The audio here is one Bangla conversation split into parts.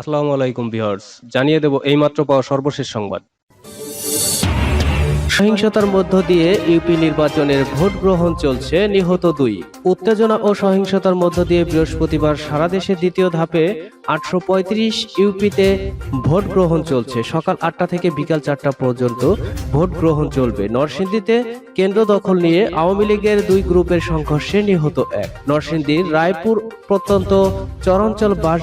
আসসালামু আলাইকুম ভিউয়ার্স, জানিয়ে দেব এইমাত্র পাওয়া সর্বশেষ সংবাদ। সহিংসতার মধ্য দিয়ে ইউপি নির্বাচনের ভোট গ্রহণ চলছে নিহত দুই। উত্তেজনা ও সহিংসতার মধ্য দিয়ে বৃহস্পতিবার সারা দেশে দ্বিতীয় ধাপে আটশো পঁয়ত্রিশ ইউপিতে ভোট গ্রহণ চলছে। সকাল আটটা থেকে বিকাল চারটা পর্যন্ত ভোট গ্রহণ চলবে। নরসিংদীতে কেন্দ্র দখল নিয়ে আওয়ামী লীগের দুই গ্রুপের সংঘর্ষে নিহত এক। নরসিংদীর রায়পুর প্রত্যন্ত চরাঞ্চল বাস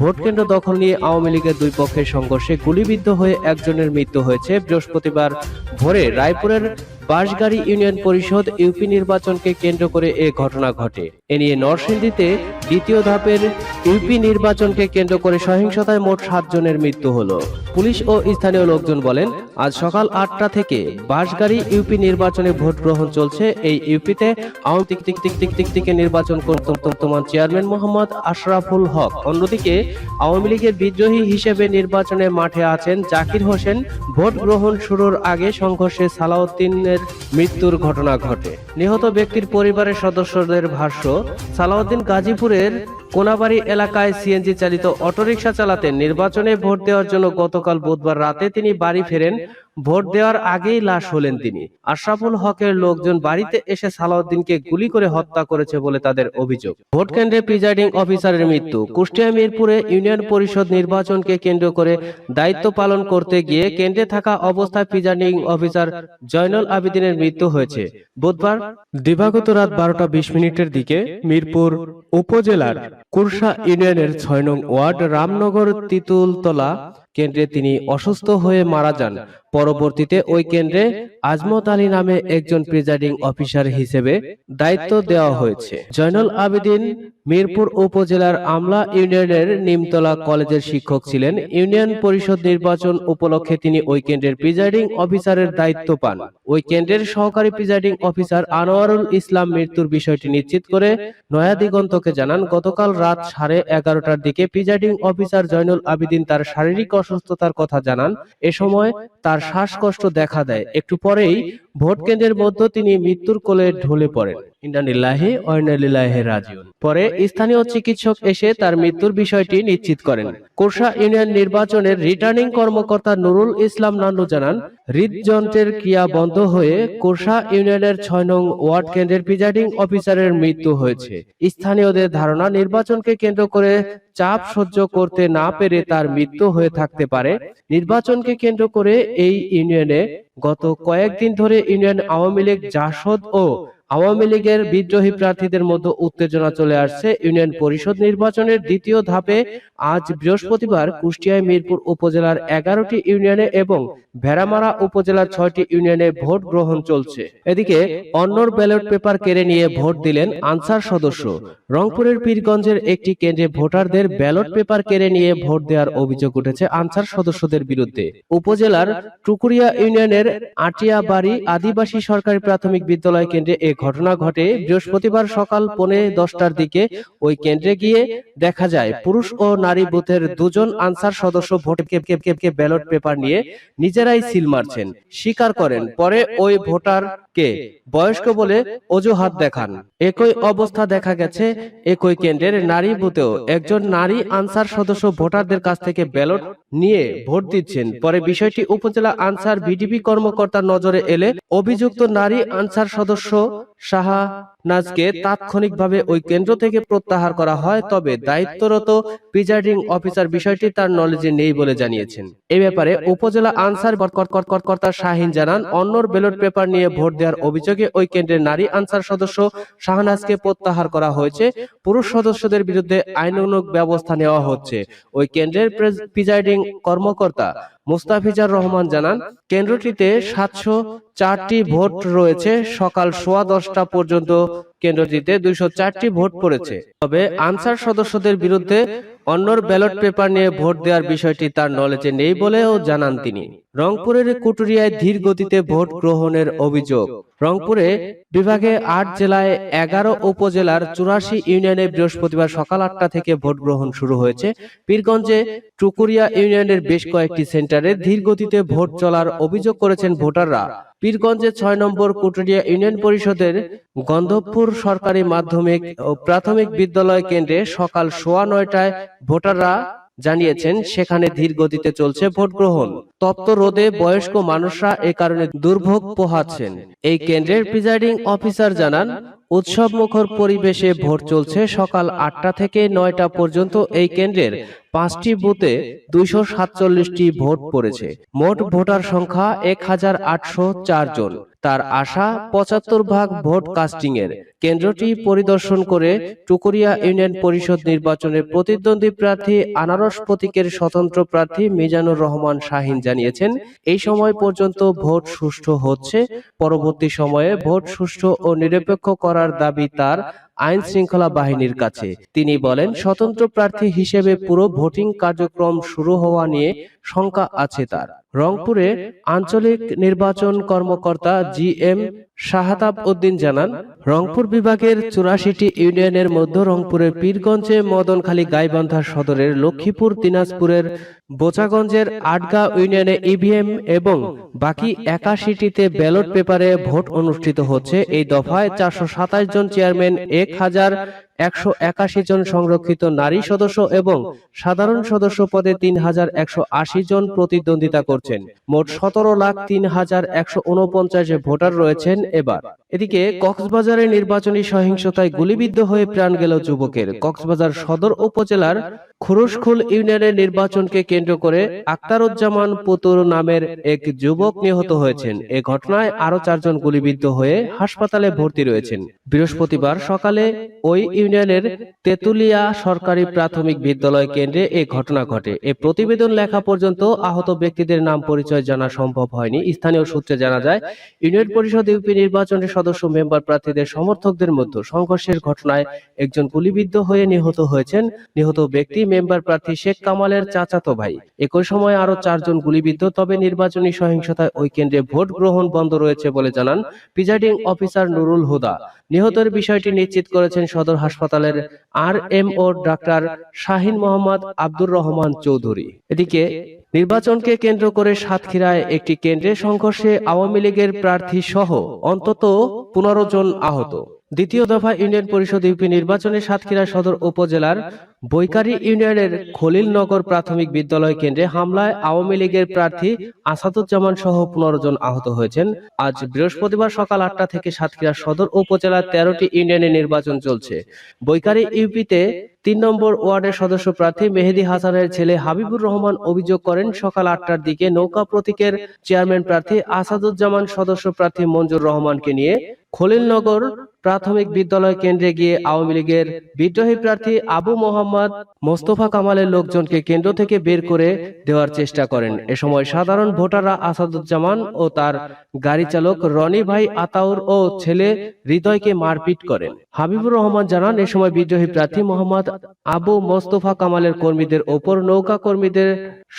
ভোটকেন্দ্র ভোট দখল নিয়ে আওয়ামী লীগের দুই পক্ষের সংঘর্ষে গুলিবিদ্ধ হয়ে একজনের মৃত্যু হয়েছে। বৃহস্পতিবার ভোরে রায়পুরের বাসগাড়ি ইউনিয়ন পরিষদ ইউপি নির্বাচনকে কেন্দ্র করে এ ঘটনা ঘটে। এ নিয়ে নরসিংদীতে দ্বিতীয় ধাপের ইউপি নির্বাচনকে কেন্দ্র করে সহিংসতায় মোট সাতজনের মৃত্যু হলো। পুলিশ ও স্থানীয় লোকজন বলেন, আজ সকাল আটটা থেকে বাঁশগাড়ি ইউপি নির্বাচনে ভোট গ্রহণ চলছে। এই ইউপিতে আওয়ামী টিক টিক নির্বাচন বর্তমান চেয়ারম্যান মোহাম্মদ আশরাফুল হক। অন্যদিকে আওয়ামী লীগের বিদ্রোহী হিসেবে নির্বাচনে মাঠে আছেন জাকির হোসেন। ভোট গ্রহণ শুরুর আগে সংঘর্ষে সালাউদ্দিনের মৃত্যুর ঘটনা ঘটে। নিহত ব্যক্তির পরিবারের সদস্যদের ভাষ্য সালাউদ্দিন গাজীপুরের কোনাবাড়ি এলাকায় সিএনজি চালিত অটোরিকশা চালাতেন নির্বাচনে ভোট দেওয়ার জন্য গতকাল বুধবার রাতে তিনি বাড়ি ফেরেন। ভোট দেওয়ার আগেই লাশ হলেন তিনি। আশরাফুল হকের লোকজন বাড়িতে এসে সালাউদ্দিনকে গুলি করে হত্যা করেছে বলে তাদের অভিযোগ। ভোট কেন্দ্রে প্রিজাইডিং অফিসারের মৃত্যু। কুষ্টিয়া মিরপুরে ইউনিয়ন পরিষদ নির্বাচনকে কেন্দ্র করে দায়িত্ব পালন করতে গিয়ে কেন্দ্রে থাকা অবস্থায় প্রিজাইডিং অফিসার জয়নুল আবেদিনের মৃত্যু হয়েছে। বুধবার দিবাগত রাত বারোটা বিশ মিনিটের দিকে মিরপুর উপজেলার কুরসা ইউনিয়নের ছয় নং ওয়ার্ড রামনগর তিতুলতলা কেন্দ্রে তিনি অসুস্থ হয়ে মারা যান। পরবর্তীতে ওই কেন্দ্রে আজমত আলী নামে একজন প্রিজাইডিং অফিসার হিসেবে দায়িত্ব দেওয়া হয়েছে। জয়নুল আবেদিন মিরপুর উপজেলার আমলা ইউনিয়নের নিমতলা কলেজের শিক্ষক ছিলেন। ইউনিয়ন পরিষদ নির্বাচন উপলক্ষে তিনি ওই কেন্দ্রের প্রিজাইডিং অফিসারের দায়িত্ব পান। ওই কেন্দ্রের সহকারী প্রিজাইডিং অফিসার আনোয়ারুল ইসলাম মৃত্যুর বিষয়টি নিশ্চিত করে নয়া দিগন্তকে জানান, গতকাল রাত সাড়ে এগারোটার দিকে প্রিজাইডিং অফিসার জয়নুল আবেদিন তার শারীরিক অসুস্থতার কথা জানান। এ সময় তার শ্বাসকষ্ট দেখা দেয়। একটু পরেই ভোট কেন্দ্রের মধ্যে তিনি মৃত্যুর কোলে ঢলে পড়েন। পরে স্থানীয় চিকিৎসক এসে তার মৃত্যুর বিষয়টি নিশ্চিত করেন। কোরসা ইউনিয়ন নির্বাচনের রিটার্নিং কর্মকর্তা নুরুল ইসলাম নান্নু জানান, হৃদযন্ত্রের ক্রিয়া বন্ধ হয়ে কোরসা ইউনিয়নের ছয় নং ওয়ার্ড কেন্দ্রের প্রিজাইডিং অফিসারের মৃত্যু হয়েছে। স্থানীয়দের ধারণা, নির্বাচনকে কেন্দ্র করে চাপ সহ্য করতে না পেরে তার মৃত্যু হয়ে থাকতে পারে। নির্বাচনকে কেন্দ্র করে এই ইউনিয়নে গত কয়েকদিন ধরে ইউনিয়ন আওয়ামী লীগ জাসদ ও আওয়ামী লীগের বিদ্রোহী প্রার্থীদের মধ্যে উত্তেজনা চলে আসছে। ইউনিয়ন পরিষদ নির্বাচনের দ্বিতীয় ধাপে আজ বৃহস্পতিবার কুষ্টিয়ায় মিরপুর উপজেলার এগারোটি ইউনিয়নে এবং ভেড়ামারা উপজেলার ছয়টি ইউনিয়নে ভোট গ্রহণ চলছে। এদিকে অন্যর ব্যালট পেপার কেড়ে নিয়ে ভোট দিলেন আনসার সদস্য। রংপুরের পীরগঞ্জের একটি কেন্দ্রে ভোটারদের ব্যালট পেপার কেড়ে নিয়ে ভোট দেওয়ার অভিযোগ উঠেছে আনসার সদস্যদের বিরুদ্ধে। উপজেলার টুকুরিয়া ইউনিয়নের আটিয়াবাড়ি আদিবাসী সরকারি প্রাথমিক বিদ্যালয় কেন্দ্রে এ ঘটনা ঘটে বৃহস্পতিবার সকাল পৌনে দশটার দিকে ওই কেন্দ্রে গিয়ে দেখা যায়, পুরুষ ও নারী বুথের দুজন আনসার সদস্য ভোট ব্যালট পেপার নিয়ে নিজেরাই সিল মারছেন, স্বীকার করেন, পরে ওই ভোটার কে, বয়স্ক বলে অজুহাত দেখান। একই অবস্থা দেখা গেছে, একই কেন্দ্রের নারী বুথেও একজন নারী আনসার সদস্য ভোটারদের কাছ থেকে ব্যালট নিয়ে ভোট দিচ্ছেন, পরে বিষয়টি উপজেলা আনসার বিডিপি কর্মকর্তার নজরে এলে অভিযুক্ত নারী আনসার সদস্য সাহা নাজকে তাৎক্ষণিকভাবে ওই কেন্দ্র থেকে প্রত্যাহার করা হয় তবে দায়িত্বরত প্রিজাইডিং অফিসার বিষয়টি তার নলেজে নেই বলে জানিয়েছেন। এ ব্যাপারে উপজেলা আনসার কর্তা শাহিন জানান অন্যর ব্যালট পেপার নিয়ে ভোট দেওয়ার অভিযোগে ওই কেন্দ্রের নারী আনসার সদস্য শাহনাজকে প্রত্যাহার করা হয়েছে। পুরুষ সদস্যদের বিরুদ্ধে আইনানুগ ব্যবস্থা নেওয়া হচ্ছে। ওই কেন্দ্রের প্রিজাইডিং কর্মকর্তা মুস্তাফিজার রহমান জানান কেন্দ্রটিতে সাতশো চারটি ভোট রয়েছে সকাল সোয়া দশটা পর্যন্ত কেন্দ্রটিতে দুইশো চারটি ভোট পড়েছে। তবে আনসার সদস্যদের বিরুদ্ধে অন্যর ব্যালট পেপার নিয়ে ভোট দেওয়ার বিষয়টি তার নলেজে নেই বলেও জানান তিনি। রংপুরের কুটুরিয়ায় ধীর গতিতে ভোট গ্রহণের অভিযোগ। রংপুরে বিভাগে আট জেলায় এগারো উপজেলার চুরাশি ইউনিয়নে বৃহস্পতিবার সকাল আটটা থেকে ভোট গ্রহণ শুরু হয়েছে। পীরগঞ্জে টুকুরিয়া ইউনিয়নের বেশ কয়েকটি সেন্টারে ধীর গতিতে ভোট চলার অভিযোগ করেছেন ভোটাররা। পীরগঞ্জে ছয় নম্বর কুটুরিয়া ইউনিয়ন পরিষদের গন্ধবপুর সরকারি মাধ্যমিক ও প্রাথমিক বিদ্যালয় কেন্দ্রে সকাল সোয়া নয়টায় ভোটাররা জানিয়েছেন সেখানে ধীর গতিতে চলছে ভোট গ্রহণ। তপ্ত রোদে বয়স্ক মানুষরা এ কারণে দুর্ভোগ পোহাচ্ছেন। এই কেন্দ্রের প্রিজাইডিং অফিসার জানান উৎসব মুখর পরিবেশে ভোট চলছে সকাল আটটা থেকে নয়টা পর্যন্ত এই কেন্দ্রের পাঁচটি বুথে দুইশো সাতচল্লিশটি ভোট পড়েছে। মোট ভোটার সংখ্যা এক হাজার আটশো চার জন। তার আশা পঁচাত্তর ভাগ ভোট কাস্টিং এর কেন্দ্রটি পরিদর্শন করে টুকুরিয়া ইউনিয়ন পরিষদ নির্বাচনের প্রতিদ্বন্দ্বী প্রার্থী আনারস প্রতীকের স্বতন্ত্র প্রার্থী মিজানুর রহমান শাহিন জানিয়েছেন এই সময় পর্যন্ত ভোট সুষ্ঠু হচ্ছে পরবর্তী সময়ে ভোট সুষ্ঠু ও নিরপেক্ষ করার দাবি তার আইন শৃঙ্খলা বাহিনীর কাছে। তিনি বলেন স্বতন্ত্র প্রার্থী হিসেবে পুরো ভোটিং কার্যক্রম শুরু হওয়া নিয়ে শঙ্কা আছে তার। রংপুরে আঞ্চলিক নির্বাচন কর্মকর্তা জি এম শাহাতাব উদ্দিন জানান, রংপুর বিভাগের চুরাশিটি ইউনিয়নের মধ্যে রংপুরের পীরগঞ্জে মদনখালী গাইবান্ধা সদরের লক্ষ্মীপুর দিনাজপুরের বোচাগঞ্জের আটগা ইউনিয়নে ইভিএম এবং বাকি একাশিটিতে ব্যালট পেপারে ভোট অনুষ্ঠিত হচ্ছে। এই দফায় চারশো সাতাশ জন চেয়ারম্যান, এক হাজার একশো একাশি জন সংরক্ষিত নারী সদস্য এবং সাধারণ সদস্য পদে তিন হাজার একশো আশি জন প্রতিদ্বন্দ্বিতা করছেন। মোট সতেরো লাখ তিন হাজার একশো উনপঞ্চাশ ভোটার রয়েছেন এবার। এদিকে কক্সবাজারে নির্বাচনী সহিংসতায় গুলিবিদ্ধ হয়ে প্রাণ গেল যুবকের। কক্সবাজার সদর উপজেলার খুরুশখুল ইউনিয়নের নির্বাচনকে কেন্দ্র করে আক্তারুজ্জামান পুতুর নামের এক যুবক নিহত হয়েছেন। এ ঘটনায় আরও চারজন গুলিবিদ্ধ হয়ে হাসপাতালে ভর্তি রয়েছেন। বৃহস্পতিবার সকালে ওই ইউনিয়নের তেতুলিয়া সরকারি প্রাথমিক বিদ্যালয় কেন্দ্রে এ ঘটনা ঘটে। এ প্রতিবেদন লেখা পর্যন্ত আহত ব্যক্তিদের নাম পরিচয় জানা সম্ভব হয়নি। স্থানীয় সূত্রে জানা যায় ইউনিয়ন পরিষদ ইউপি নির্বাচনের সদস্য মেম্বার প্রার্থীদের সমর্থকদের মধ্যে সংঘর্ষের ঘটনায় একজন গুলিবিদ্ধ হয়ে নিহত হয়েছেন। নিহত ব্যক্তি মেম্বার প্রার্থী শেখ কামালের চাচাতো ভাই। একই সময় আরও চারজন গুলিবিদ্ধ, তবে নির্বাচনী সহিংসতায় ওই কেন্দ্রে ভোট গ্রহণ বন্ধ রয়েছে বলে জানান প্রিজাইডিং অফিসার নুরুল হুদা। নিহতের বিষয়টি নিশ্চিত করেছেন সদর হাসপাতালের R M O doctor Shahin Mohammad Abdur Rahman Chowdhury. এদিকে নির্বাচনকে কেন্দ্র করে সাতক্ষীরায় একটি কেন্দ্রে সংঘর্ষে আওয়ামী লীগের প্রার্থী সহ অন্তত পনেরো জন আহত। দ্বিতীয় দফা ইউনিয়ন পরিষদ ইউপি নির্বাচনে সাতক্ষীরা সদর উপজেলার বৈকারী ইউনিয়নের খলিলনগর প্রাথমিক বিদ্যালয় কেন্দ্রে হামলায় আওয়ামী লীগের প্রার্থী আসাদুজ্জামান সহ পনেরো জন আহত হয়েছেন। আজ বৃহস্পতিবার সকাল আটটা থেকে সাতক্ষীরা সদর উপজেলার তেরোটি ইউনিয়নে নির্বাচন চলছে। বৈকারী ইউপিতে তিন নম্বর ওয়ার্ডের সদস্য প্রার্থী মেহেদি হাসানের ছেলে হাবিবুর রহমান অভিযোগ করেন, সকাল আটটার দিকে নৌকা প্রতীকের চেয়ারম্যান প্রার্থী আসাদুজ্জামান সদস্য প্রার্থী মঞ্জুর রহমানকে নিয়ে খলিলনগর প্রাথমিক বিদ্যালয় কেন্দ্রে গিয়ে আওয়ামী লীগের বিদ্রোহী প্রার্থী আবু মোহাম্মদ মোস্তফা কামালের লোকজনকে কেন্দ্র থেকে বের করে দেওয়ার চেষ্টা করেন। এ সময় সাধারণ ভোটাররা আসাদুজ্জামান ও তার গাড়ি চালক রনি ভাই আতাউর ও ছেলে হৃদয়কে মারপিট করেন। হাবিবুর রহমান জানান, এ সময় বিদ্রোহী প্রার্থী মোহাম্মদ আবু মোস্তফা কামালের কর্মীদের ওপর নৌকা কর্মীদের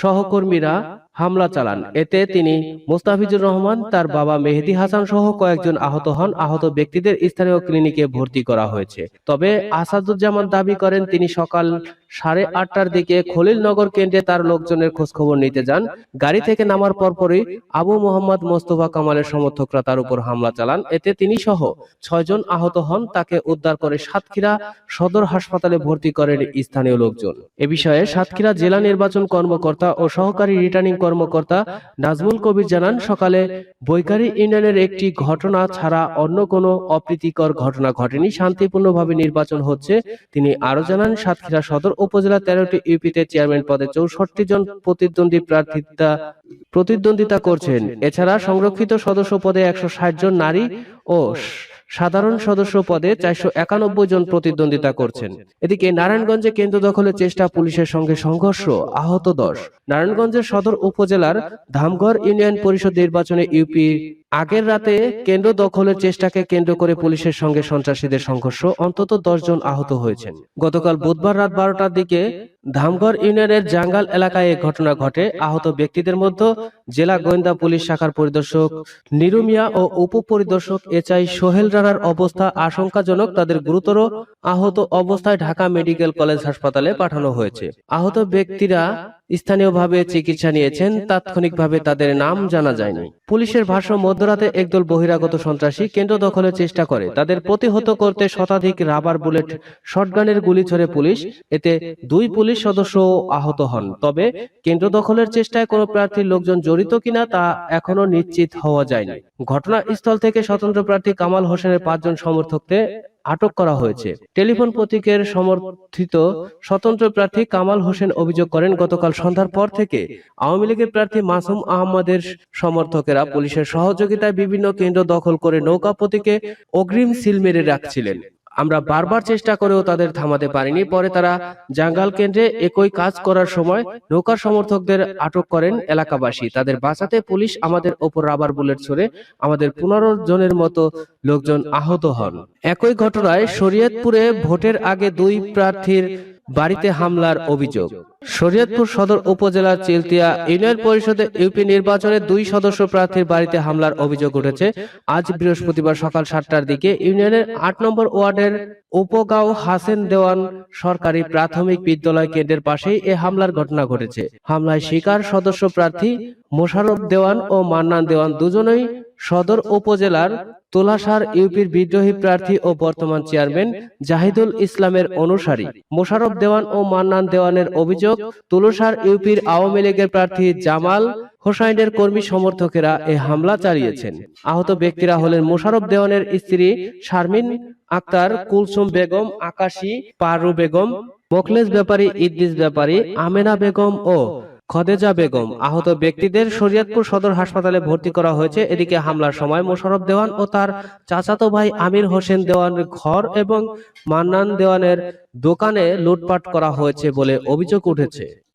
সহকর্মীরা হামলা চালান। এতে তিনি মোস্তাফিজুর রহমান, তার বাবা মেহেদি হাসান সহ কয়েকজন আহত হন। আহত ব্যক্তিদের স্থানীয় ক্লিনিকে ভর্তি করা হয়েছে। তবে আসাদুজ্জামান দাবি করেন, তিনি সকাল সাড়ে আটটার দিকে খলিলনগর কেন্দ্রে তার লোকজনের খোঁজখবর নিতে যান। গাড়ি থেকে নামার পরপরই আবু মোহাম্মদ মোস্তফা কামালের সমর্থকরা তার উপর হামলা চালান। এতে তিনি সহ ছয়জন আহত হন তাকে উদ্ধার করে সাতক্ষীরা সদর হাসপাতালে ভর্তি করেন স্থানীয় লোকজন। এ বিষয়ে সাতক্ষীরা জেলা নির্বাচন কর্মকর্তা ও সহকারী রিটার্নিং কর্মকর্তা নাজমুল কবির জানান সকালে বৈকারী ইউনিয়নের একটি ঘটনা ছাড়া অন্য কোনো অপ্রীতিকর ঘটনা ঘটেনি। শান্তিপূর্ণভাবে নির্বাচন হচ্ছে তিনি আরও জানান সাতক্ষীরা সদর উপজেলা তেরোটি ইউপিতে চেয়ারম্যান পদে চৌষট্টি জন প্রতিদ্বন্দ্বী প্রার্থিতা প্রতিদ্বন্দ্বিতা করছেন। এছাড়া সংরক্ষিত সদস্য পদে একশো ষাট জন নারী ও সাধারণ সদস্য পদে চারশো একানব্বই জন প্রতিদ্বন্দ্বিতা করছেন। এদিকে নারায়ণগঞ্জে কেন্দ্র দখলের চেষ্টা পুলিশের সঙ্গে সংঘর্ষ, আহত দশ। নারায়ণগঞ্জের সদর উপজেলার ধামগড় ইউনিয়ন পরিষদ নির্বাচনে ইউপি আগের রাতে কেন্দ্র দখলের চেষ্টাকে কেন্দ্র করে পুলিশের সঙ্গে সন্ত্রাসীদের সংঘর্ষ অন্তত দশ জন আহত হয়েছেন। গতকাল বুধবার রাত বারোটার দিকে ধামগড় ইউনিয়নের জাঙ্গাল এলাকায় এই ঘটনা ঘটে আহত ব্যক্তিদের মধ্যে জেলা গোয়েন্দা পুলিশ শাখার পরিদর্শক নিরুমিয়া ও উপপরিদর্শক এচআই সোহেল রানার অবস্থা আশঙ্কাজনক। তাদের গুরুতর আহত অবস্থায় ঢাকা মেডিকেল কলেজ হাসপাতালে পাঠানো হয়েছে। আহত ব্যক্তিরা স্থানীয়ভাবে চিকিৎসা নিয়েছেন তাৎক্ষণিকভাবে তাদের নাম জানা যায়নি। পুলিশের ভাষ্য মধ্যরাতে একদল বহিরাগত সন্ত্রাসী কেন্দ্র দখলের চেষ্টা করে। তাদের প্রতিহত করতে শতাধিক রাবার বুলেট শটগানের গুলি ছড়ে পুলিশ এতে দুই পুলিশ সদস্য আহত হন। তবে কেন্দ্র দখলের চেষ্টায় কোনো প্রার্থীর লোকজন জড়িত কিনা তা এখনও নিশ্চিত হওয়া যায়নি। ঘটনাস্থল থেকে স্বতন্ত্র প্রার্থী কামাল হোসেনের পাঁচজন সমর্থককে আটক করা হয়েছে। টেলিফোন প্রতীকের সমর্থিত স্বতন্ত্র প্রার্থী কামাল হোসেন অভিযোগ করেন গতকাল সন্ধ্যার পর থেকে আওয়ামী লীগের প্রার্থী মাসুম আহমদের সমর্থকেরা পুলিশের সহযোগিতায় বিভিন্ন কেন্দ্র দখল করে নৌকা প্রতীকে অগ্রিম সিল মেরে রাখছিলেন। আমরা বারবার চেষ্টা করেও তাদের থামাতে পারিনি। পরে তারা জাঙ্গাল কেন্দ্রে একই কাজ করার সময় নৌকার সমর্থকদের আটক করেন এলাকাবাসী। তাদের বাঁচাতে পুলিশ আমাদের ওপর রাবার বুলেট ছড়ে আমাদের পনেরো জনের মতো লোকজন আহত হন। একই ঘটনায় শরীয়তপুরে ভোটের আগে দুই প্রার্থীর বাড়িতে হামলার অভিযোগ। শরীয়তপুর সদর উপজেলার চিলতিয়া ইউনিয়ন পরিষদে ইউপি নির্বাচনে দুই সদস্য প্রার্থীর বাড়িতে হামলার অভিযোগ উঠেছে। আজ বৃহস্পতিবার সকাল সাতটার দিকে ইউনিয়নের আট নম্বর ওয়ার্ডের উপগাঁও হাসেন দেওয়ান সরকারি প্রাথমিক বিদ্যালয় কেন্দ্রের পাশেই এ হামলার ঘটনা ঘটেছে। হামলায় শিকার সদস্য প্রার্থী মোশাররফ দেওয়ান ও মান্নান দেওয়ান দুজনেই সদর উপজেলার তোলাসার ইউপির বিদ্রোহী প্রার্থী ও বর্তমান চেয়ারম্যান জাহিদুল ইসলামের অনুসারী মোশাররফ দেওয়ান ও মান্নান দেওয়ানের অভিযোগ তুলসার ইউপির আওয়ামী লীগের প্রার্থী জামাল হোসাইনের কর্মী সমর্থকেরা এ হামলা চালিয়েছেন। আহত ব্যক্তিরা হলেন মোশারফ দেওয়ানের স্ত্রী শারমিন আক্তার, কুলসুম বেগম, আকাশী পারু বেগম, মোখলেস ব্যাপারী, ইদ্রিস ব্যাপারী, আমেনা বেগম ও খদেজা বেগম আহত ব্যক্তিদের শরীয়তপুর সদর হাসপাতালে ভর্তি করা হয়েছে। এদিকে হামলার সময় মোশারফ দেওয়ান ও তার চাচাতো ভাই আমির হোসেন দেওয়ানের ঘর এবং মান্নান দেওয়ানের দোকানে লুটপাট করা হয়েছে বলে অভিযোগ উঠেছে।